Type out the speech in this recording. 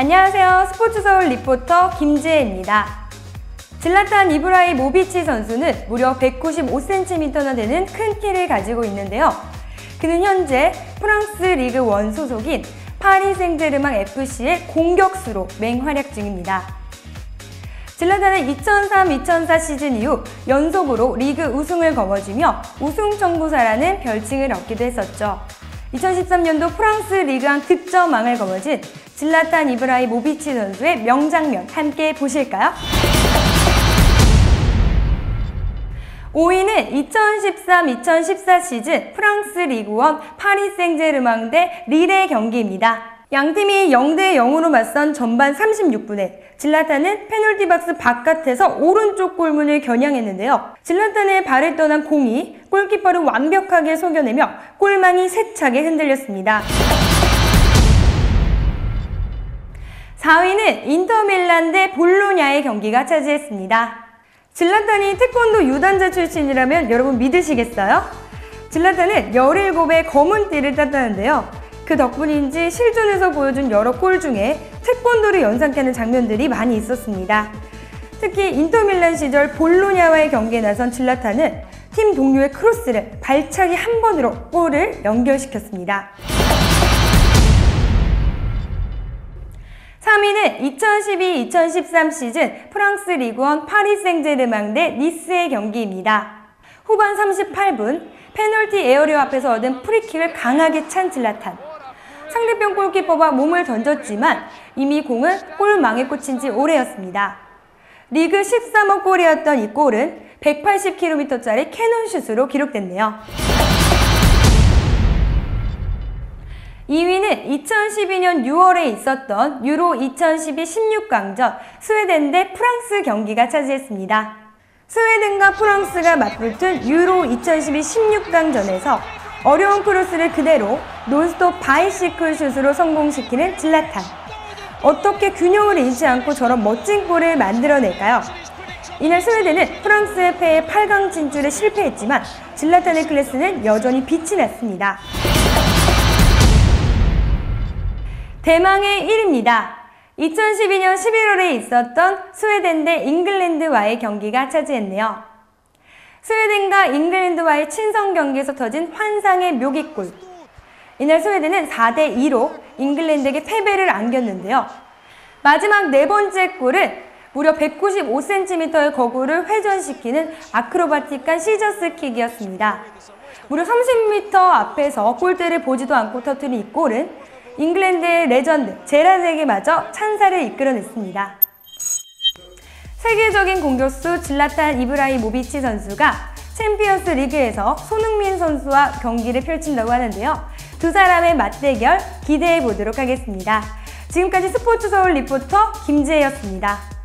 안녕하세요. 스포츠 서울 리포터 김지혜입니다. 질라탄 이브라이 모비치 선수는 무려 195cm나 되는 큰 키를 가지고 있는데요. 그는 현재 프랑스 리그 원 소속인 파리 생제르맹 FC의 공격수로 맹활약 중입니다. 질라탄은 2003-2004 시즌 이후 연속으로 리그 우승을 거머쥐며 우승 청구사라는 별칭을 얻기도 했었죠. 2013년도 프랑스 리그왕 득점왕을 거머쥔 질라탄 이브라이 모비치 선수의 명장면 함께 보실까요? 5위는 2013-2014 시즌 프랑스 리그원 파리 생제르맹 대 리레 경기입니다. 양팀이 0대 0으로 맞선 전반 36분에 질라탄은 페널티 박스 바깥에서 오른쪽 골문을 겨냥했는데요. 질라탄의 발을 떠난 공이 골키퍼를 완벽하게 속여내며 골망이 세차게 흔들렸습니다. 4위는 인터밀란 대 볼로냐의 경기가 차지했습니다. 질라탄이 태권도 유단자 출신이라면 여러분 믿으시겠어요? 질라탄은 17의 검은 띠를 땄다는데요. 그 덕분인지 실전에서 보여준 여러 골 중에 태권도를 연상케 하는 장면들이 많이 있었습니다. 특히 인터밀란 시절 볼로냐와의 경기에 나선 질라타는 팀 동료의 크로스를 발차기 한 번으로 골을 연결시켰습니다. 3위는 2012-2013 시즌 프랑스 리그원 파리 생제르맹 대 니스의 경기입니다. 후반 38분 페널티 에어리어 앞에서 얻은 프리킥을 강하게 찬 질라탄. 상대편 골키퍼가 몸을 던졌지만 이미 공은 골망에 꽂힌 지 오래였습니다. 리그 13호 골이었던 이 골은 180km짜리 캐논슛으로 기록됐네요. 2위는 2012년 6월에 있었던 유로 2012 16강전 스웨덴 대 프랑스 경기가 차지했습니다. 스웨덴과 프랑스가 맞붙은 유로 2012 16강전에서 어려운 크로스를 그대로 논스톱 바이시클 슛으로 성공시키는 질라탄. 어떻게 균형을 잃지 않고 저런 멋진 골을 만들어낼까요? 이날 스웨덴은 프랑스의 패에 8강 진출에 실패했지만 질라탄의 클래스는 여전히 빛이 났습니다. 대망의 1위입니다. 2012년 11월에 있었던 스웨덴 대 잉글랜드와의 경기가 차지했네요. 스웨덴과 잉글랜드와의 친선 경기에서 터진 환상의 묘기골. 이날 스웨덴은 4대 2로 잉글랜드에게 패배를 안겼는데요. 마지막 네 번째 골은 무려 195cm의 거구를 회전시키는 아크로바틱한 시저스 킥이었습니다. 무려 30m 앞에서 골대를 보지도 않고 터뜨린 이 골은 잉글랜드의 레전드 제라드에게 마저 찬사를 이끌어냈습니다. 세계적인 공격수 질라탄 이브라이모비치 선수가 챔피언스 리그에서 손흥민 선수와 경기를 펼친다고 하는데요. 두 사람의 맞대결 기대해 보도록 하겠습니다. 지금까지 스포츠 서울 리포터 김지혜였습니다.